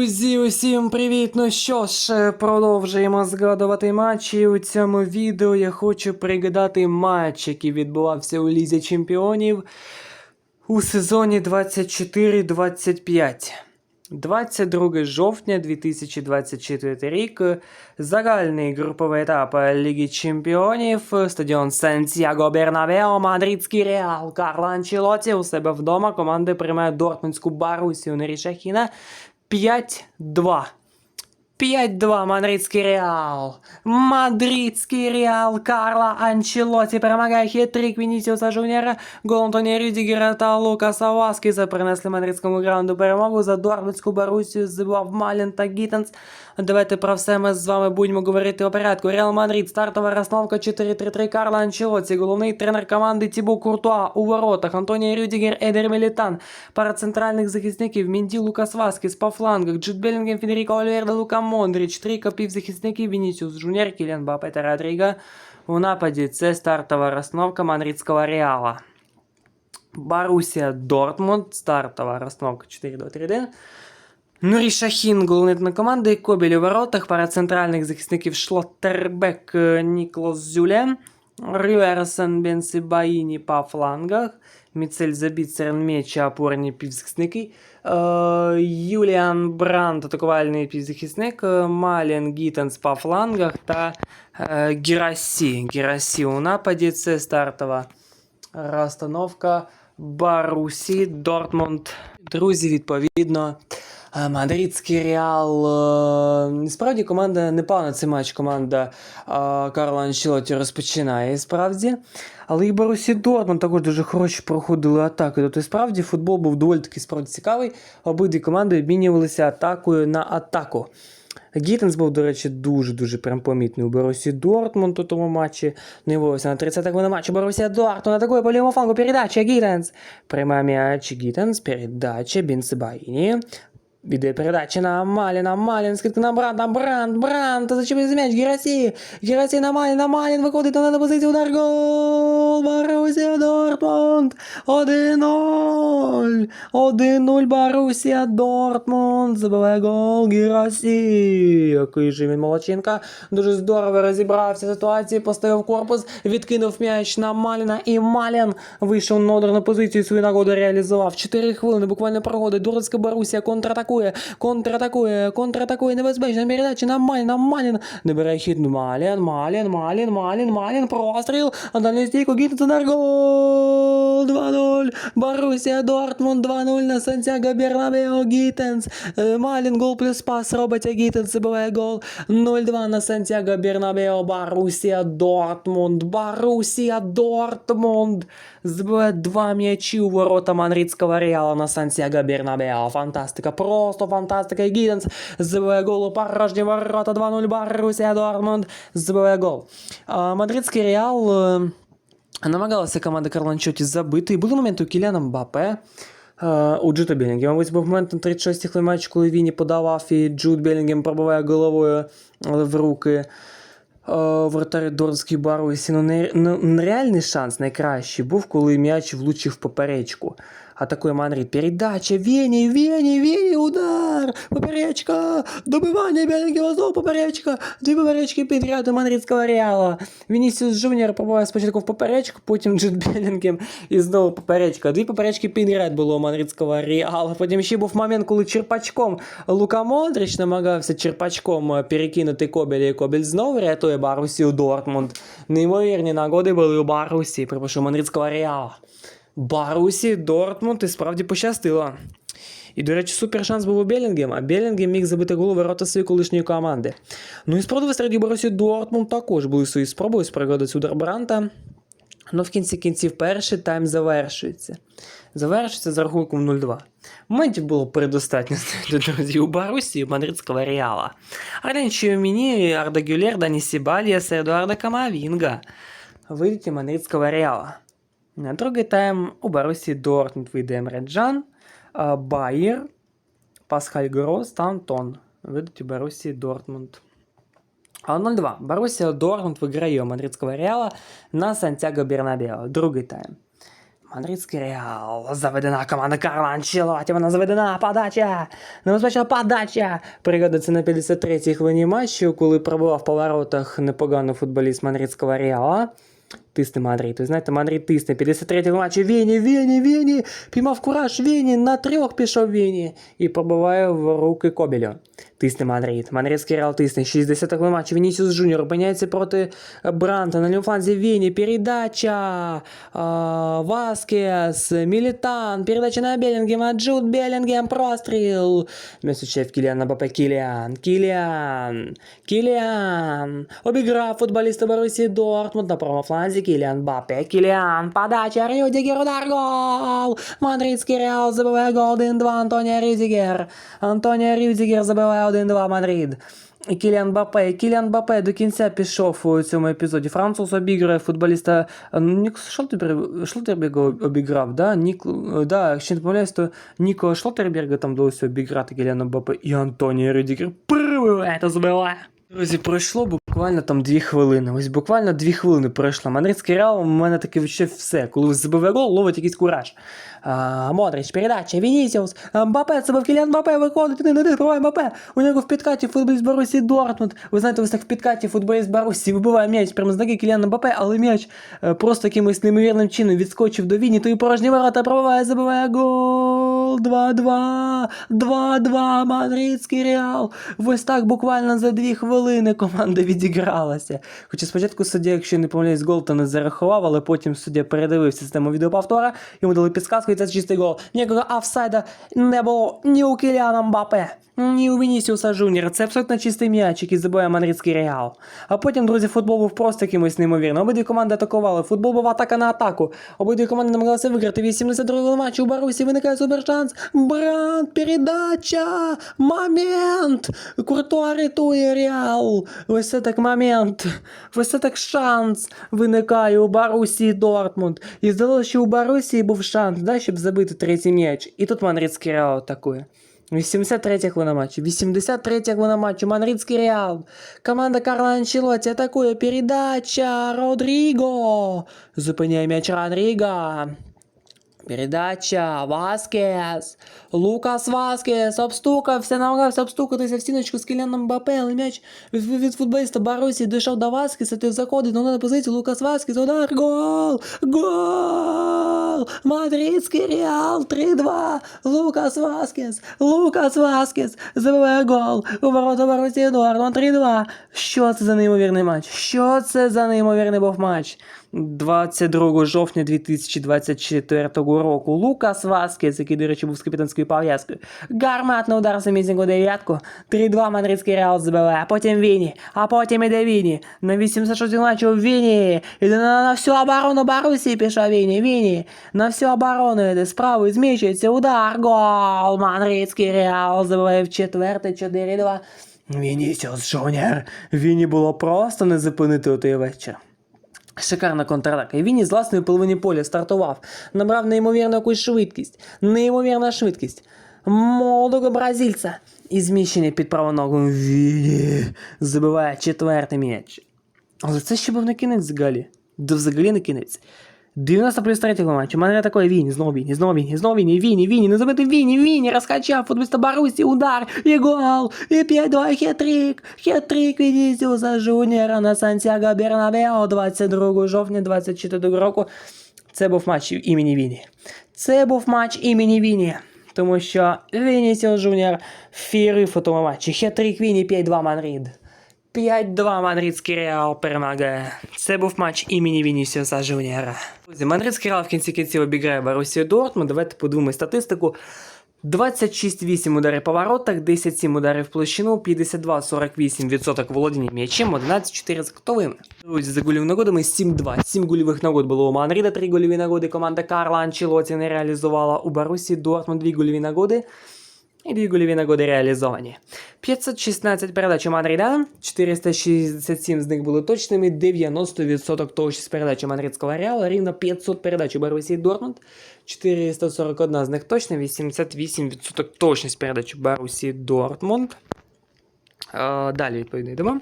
Друзі, усім привіт! Ну що ж, е, продовжуємо згадувати матчі. У цьому відео я хочу пригадати матч, який відбувався у Лізі Чемпіонів у сезоні 24-25. 22 жовтня 2024 рік. Загальний груповий етап Ліги Чемпіонів. Стадіон Сантьяго Бернабео, Мадридський Реал, Карло Анчелоті у себе вдома. Команди приймає Дортмундську Барусію Нері Шахіна 5-2. 5-2 Мадридський Реал. Мадридський Реал Карла Анчелоті перемагає хитрик Вінісіуса Жуніора, гол Антоні Рюдігера та Лукаса Васкіза принесли мадридському граунду перемогу за Дортмундську Барусію забивав Малін та Гіттенс. Давайте про все ми з вами будемо говорити у порядку. Реал Мадрид, стартова розстановка 4-3-3 Карла Анчелоті, головний тренер команди Тібо Куртуа у воротах, Антоній Рюдігер, Едер Мілітан, пара центральних захисників, Мінді Лукас Васкіс по флангах, Джуд Белінгем, Федеріко Ольверде, Лука Мондріч, трійка півзахисників, Вінісіус Жуніор, Кіліан Бапе та Родріго. У нападі це стартова розновка мадридського Реала. Барусія Дортмунд, стартова розновка 4-2-3-1. Нурі Шахін, головнитна команди, Кобіль у воротах, пара центральних захисників Шлоттербек, е, Ніклос Зюле, Рюерсен, Бенсибаїні по флангах, Міцель Забіцерен, Меча, опорні півзахисники, е, Юліан Бранд, атакувальний півзахисник, е, Малін Гіттенс по флангах та е, Гірасі. Гірасі у нападі, це стартова розстановка Барусі, Дортмунд. Друзі, відповідно. Е, Мадридський Реал. е, Справді команда непогана цей матч. Команда е, Карла Анчелоті розпочинає справді. Але і Борусі Дортмунд також дуже хороші проходили атаки. Тобто, справді футбол був доволі таки справді цікавий. Обидві команди обмінювалися атакою на атаку. Гіттенс був, до речі, дуже-дуже прям помітний у Борусі Дортмунд у тому матчі. Не вивився на 30 хвилин матчу Борусія Дортмунд. Атакує по лівому флангу. Передача Гіттенс. Пряма м'яч Гіттенс. Передача Бінсебаїні. Іде передача на Маліна, Малін, скидка на Бранд, на Бранд, Бранд, зачепив за м'яч, Герасі, Герасі на Маліна, Малін виходить на позицію, удар, гол, Барусія Дортмунд, 1-0, 1-0, Барусія Дортмунд, забиває гол, Герасі, який же він молодчинка, дуже здорово розібрався ситуації, поставив корпус, відкинув м'яч на Маліна, і Малін вийшов на ударну позицію, свою нагоду реалізував, 4 хвилини буквально проходить, Дурецька Барусія контратакує, контратакує, контратакує, небезпечна передача на Малін, на Малін, не бере хід, Малін, Малін, Малін, Малін, Малін, простріл, а далі стійку, Гіттенс, удар, гол, 2-0, Барусія Дортмунд, 2-0 на Сантьяго Бернабео, Гіттенс, Е, Малін, гол плюс пас, робить, а Гіттенс забиває гол, 0-2 на Сантьяго Бернабео, Барусія Дортмунд, Барусія Дортмунд, забиває два м'ячі у ворота Мадридського Реала на Сантьяго Бернабео, фантастика, просто фантастика, і Гіттенс забиває гол у порожні ворота, 2-0, Барусія Дортмунд, забиває гол. А, Мадридський Реал... е, Намагалася команда Карла Анчоті забити. І були моменти у Кіляна Мбапе. е, У Джута Белінгема. Ось був момент на 36-й хвилин матч, коли Віні подавав, і Джуд Белінгем пробиває головою в руки. е, Вратар Дорський Барусі. Ну, ну, нереальний шанс найкращий був, коли м'яч влучив поперечку. Атакує Мадрид. Передача. Вені, Вені, Вені, удар! Поперечка! Добивання Белінгема, знову поперечка! Дві поперечки підряд у Мадридського Реала. Вінісіус Жуніор пробуває спочатку в поперечку, потім Джуд Белінгем і знову поперечка. Дві поперечки підряд було у Мадридського Реала. Потім ще був момент, коли черпачком Лука Мондрич намагався черпачком перекинути Кобеля, і Кобель знову рятує Барусію Дортмунд. Неймовірні нагоди були у Барусі, припишу Мадридського Реала. Барусі, Дортмунд і справді пощастило. І, до речі, супер шанс був у Белінгема. Белінгем міг забити гол ворота своєї колишньої команди. Ну і спротиви серед Борусі Дортмунд також були свої спроби ось удар Бранта. Ну, в кінці кінців перший тайм завершується. Завершується за рахунком 0-2. Моментів було предостатньо друзі, у Барусі і Мадридського Реала. Арден Чиоміні, Арда Гюлер, Дані Сібальяс, Едуарда Камавінга. Вийдуть Мадридського Реала. На другий тайм у Барусі Дортмунд вийде Емре Джан, Байер, Пасхаль Грос та Антон. Вийдуть у Барусі Дортмунд. 0-2. Борусsia Дортмунд виграє у Мадридського Реала на Сантьяго Бернабео. Другий тайм. Мадридський Реал. Заведена команда Карла Анчелоті. Вона заведена. Подача. Небезпечна подача. Пригодиться на 53-й хвилині матчу, коли пробував в поворотах непогано футболіст Мадридського Реала. Тисне Мадрид. Ви знаєте, Мадрид тисне. 53-й матчі. Віні, Віні, Віні. Піймав кураж. Віні. На трьох пішов Віні. І пробиває в руки Кобелю. Тисне Мадрид. Мадридський Реал тисне. 60-й матч. Вінісіус Джуніор опиняється проти е, Бранта. На лівому фланзі Віні. Передача. А, Васкес. Мілітан. Передача на Белінгема. Джуд Белінгем. Простріл. М'ясучев Кіліан Мбаппе. Кіліан. Кіліан. Кіліан. Обіграв футболіста Борусі Дортмунд на правому фланзі. Кіліан Мбаппе. Кіліан. Подача. Рюдігер. Удар. Гол. Мадридський Реал забиває гол 1-2. Антонія Рюдігер. Антонія Рюдігер забиває 1-2 Мадрид. І Кіліан Бапе. Кіліан Бапе до кінця пішов у цьому епізоді. Француз обіграє футболіста е, ну, Нік Шлоттерберга Шлоттерберга обіграв, да? Нік, е, да, якщо не помиляюсь, то Ніко Шлоттерберга там вдалося обіграти Кіліана Бапе і Антонія Рюдігер прибиває та забиває. Друзі, пройшло буквально там дві хвилини. Ось буквально дві хвилини пройшло. Мадридський реал у мене таке відчуття все. Коли забиває гол, ловить якийсь кураж. А, Модрич, передача, Вінісіус, Мбапе, це був Кіліан Мбапе, виходить, не, не, не, Мбапе. У нього в підкаті футболіст Борусі Дортмунд. Ви знаєте, ось так в підкаті футболіст Борусі вибиває м'яч прямо з ноги Кіліана Мбапе, але м'яч е, просто якимось неймовірним чином відскочив до Віні, то і порожні ворота пробиває, забиває гол. 2-2, 2-2, Мадридський Реал. Ось так буквально за дві хвилини команда відігралася. Хоча спочатку суддя, якщо не помиляюсь, гол то не зарахував, але потім суддя передивився систему відеоповтора, йому дали підсказку, і це чистий гол. Ніякого офсайда не було ні у Кіліана Мбапе. Ні у Вінісіуса Жуніора, це абсолютно чистий м'яч, який забиває Мадридський Реал. А потім, друзі, футбол був просто якимось неймовірним. Обидві команди атакували. Футбол був атака на атаку. Обидві команди намагалися виграти. 82-го матчу у Барусі виникає супершанс. Бранд, передача, момент. Куртуа рятує Реал. Ось це так момент. Ось так шанс виникає у Барусі Дортмунд. І здалося, що у Барусі був шанс, да, щоб забити третій м'яч. І тут Мадридський Реал атакує. 83 хвилина матчу. 83 хвилина матчу. Мадридський Реал. Команда Карла Анчелоті атакує. Передача. Родріго. Зупиняє м'яч Родріго. Передача, Васкес, Лукас Васкес, обстукався, намагався обстукатися в стіночку з Кіляном Мбапе, але м'яч від, від футболіста Барусі дійшов до Васкеса, ти заходить на позицію, Лукас Васкес, удар, гол, гол, Мадридський Реал, 3-2, Лукас Васкес, Лукас Васкес, забиває гол, у ворота Барусі Едуардо, 3-2. Що це за неймовірний матч? Що це за неймовірний був матч? 22 жовтня 2024 року Лукас Васкес, який, до речі, був з капітанською пов'язкою. Гарматний удар за місіньку дев'ятку. 3-2 Мадридський Реал забиває, а потім Віні, а потім іде Віні. На 86 матчу Віні. Іде на, на всю оборону Барусі пішов Віні. Віні. На всю оборону йде справа, зміщується, удар, гол. Мадридський Реал забиває в четверте, 4-2. Вінісіус Жуніор. Віні було просто не зупинити у той вечір. Шикарна контратака. І він із власної половини поля стартував, набрав неймовірну якусь швидкість, неймовірна швидкість. Молодого бразильця. І зміщення під праву ногу Віні забиває четвертий м'яч. Але це ще був не кінець взагалі. Да взагалі не кінець. 90 плюс 3 матчу. У мене такое Віні, знову Віні, знову Віні, знову Віні, Віні, Віні, не забити Віні, Віні, розкачав футболіста Барусі, удар, і гол, і 5-2, хет-трик, Вінісіуса Жуніора на Сантьяго Бернабео 22 жовтня 24 року. Це був матч імені Віні. Це був матч імені Віні. Тому що Вінісіус Жуніор фірив у тому матчі. Хет-трик Віні 5-2 Мадрид. 5-2 Мадридський Реал перемагає. Це був матч імені Вінісіуса Жуніора. Друзі, Мадридський Реал в кінці кінців обіграє Борусію Дортмунд. Давайте подивимось статистику. 26-8 ударів по воротах, 10-7 ударів в площину, 52-48% володіння м'ячем, 11-4 з готовими. Друзі, за голів нагодами 7-2. 7 гольових нагод було у Мадрида, 3 гольові нагоди команда Карла Анчелоті не реалізувала. У Борусі Дортмунд 2 гольові нагоди. І дві гольові нагоди реалізовані. 516 передач у Мадрида, 467 з них були точними, 90% точність передач у Мадридського Реала, рівно 500 передач у Борусії Дортмунд, 441 з них точна, 88% точність передач у Борусії Дортмунд. Далі відповідно йдемо.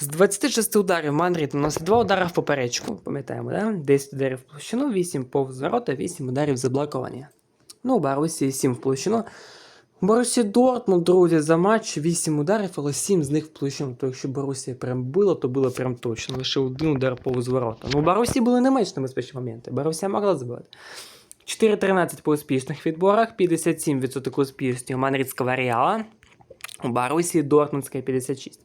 З 26 ударів Мандрід наносить 2 удари в поперечку, пам'ятаємо, да? 10 ударів в площину, 8 повз ворота, 8 ударів заблоковані. Ну, у Барусі 7 в площину. Борусі Дортмунд, друзі, за матч 8 ударів, але 7 з них в. То якщо Борусія прям била, то було прям точно. Лише один удар повз ворота. Ну, Борусі були не менш небезпечні моменти. Борусія могла забивати. 4-13 по успішних відборах, 57% успішності у Манрідського Реала. У Барусі Дортмундська 56.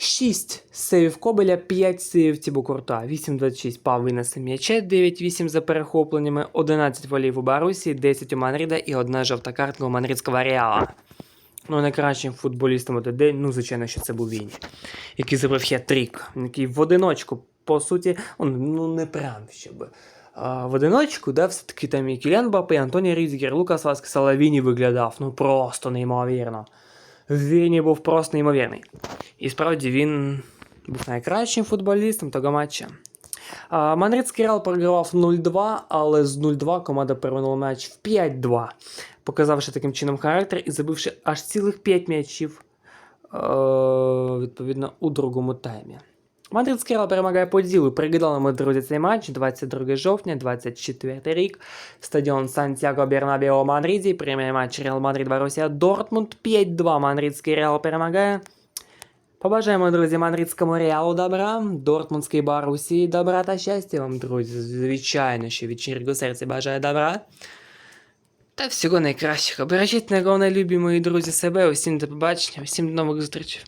6 сейвів Кобеля, 5 сейвів Тібо Курта, 8-26 Пав винесе м'яче, 9-8 за перехопленнями, 11 волів у Барусі, 10 у Манріда і одна жовта картка у Манрідського Реала. Ну, найкращим футболістом день, ну, звичайно, що це був він, який зробив хет-трік, який в одиночку, по суті, ну не прям щоб. А, в одиночку, да, все-таки там і Кіліан Бапе, і Антоній Різгер, Лукас Васкес, але Віні виглядав, ну просто неймовірно. Віні був просто неймовірний. І справді він був найкращим футболістом того матча. Мандридський Реал програвав 0-2, але з 0-2 команда перевернула матч в 5-2, показавши таким чином характер і забивши аж цілих 5 м'ячів е, відповідно у другому таймі. Мадридський Реал перемагає по ділу. Пригадали ми, друзі, цей матч 22 жовтня, 24 рік. Стадіон Сантьяго Бернабео у Мадриді. Прямий матч Реал Мадрид Борусія Дортмунд. 5-2 Мадридський Реал перемагає. Побажаємо, друзі, Мадридському Реалу добра, Дортмундській Барусі добра та щастя вам, друзі. Звичайно, що від щирого серця бажаю добра. Та всього найкращого. Бережіть на головне, любі мої друзі, себе. Усім до побачення, усім до нових зустрічей.